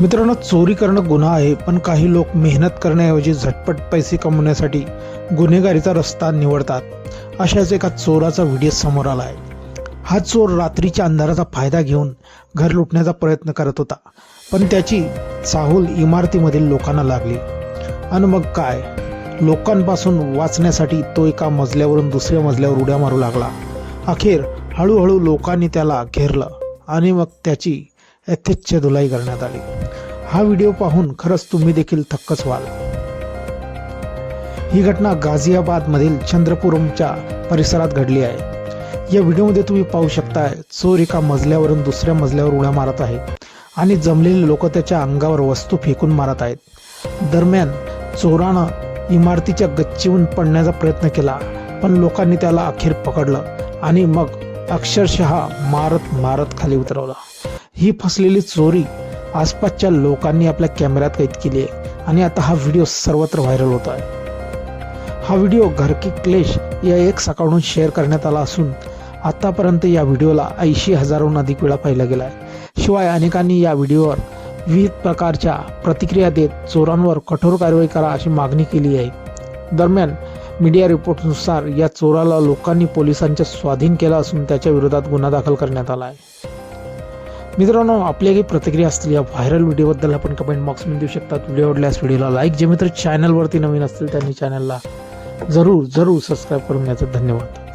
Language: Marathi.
मित्रांनो चोरी करणं गुन्हा आहे पण काही लोक मेहनत करण्याऐवजी झटपट पैसे कमवण्यासाठी गुन्हेगारीचा रस्ता निवडतात. अशाच एका चोराचा व्हिडिओ समोर आला आहे हा चोर रात्रीच्या अंधाराचा फायदा घेऊन घर लुटण्याचा प्रयत्न करत होता पण त्याची चाहूल इमारतीमधील लोकांना लागली. आणि मग काय? लोकांपासून वाचण्यासाठी तो एका मजल्यावरून दुसऱ्या मजल्यावर उड्या मारू लागला. अखेर हळूहळू लोकांनी त्याला घेरलं आणि मग त्याची यथेच्छ धुलाई करण्यात आली. हा व्हिडिओ पाहून खरंच तुम्ही देखील थक्कच व्हाल. ही घटना गाझियाबादमधील चंद्रपुरमच्या परिसरात घडली आहे. या व्हिडिओमध्ये तुम्ही पाहू शकताय चोर एका मजल्यावरून दुसऱ्या मजल्यावर उड्या मारत आहे आणि जमलेले लोक त्याच्या अंगावर वस्तू फेकून मारत आहेत. दरम्यान चोरानं इमारतीच्या गच्चीहून पडण्याचा प्रयत्न केला पण लोकांनी त्याला अखेर पकडलं आणि मग अक्षरशः मारत मारत खाली उतरवला. ही फसलेली चोरी आसपासच्या लोकांनी आपल्या कॅमेऱ्यात कैद केली आहे. आणि आता हा व्हिडिओ सर्वत्र व्हायरल होत आहे. हा व्हिडिओ घरकी क्लेश या एक सकाळून शेअर करण्यात आला असून आतापर्यंत या व्हिडिओला ऐंशी हजारहून अधिक वेळा पाहिला गेला आहे. शिवाय अनेकांनी या व्हिडिओवर विविध प्रकारच्या प्रतिक्रिया देत चोरांवर कठोर कारवाई करा अशी मागणी केली आहे. दरम्यान मीडिया रिपोर्टनुसार या चोराला लोकांनी पोलिसांच्या स्वाधीन केला असून त्याच्या विरोधात गुन्हा दाखल करण्यात आला आहे. मित्रांनो आपली काही प्रतिक्रिया असतील या व्हायरल व्हिडिओबद्दल आपण कमेंट बॉक्समध्ये देऊ शकतात. व्हिडिओ आवडल्यास व्हिडिओला लाईक जे मित्र चॅनलवरती नवीन असतील त्यांनी चॅनलला जरूर जरूर सबस्क्राईब करून घ्यायचं. धन्यवाद.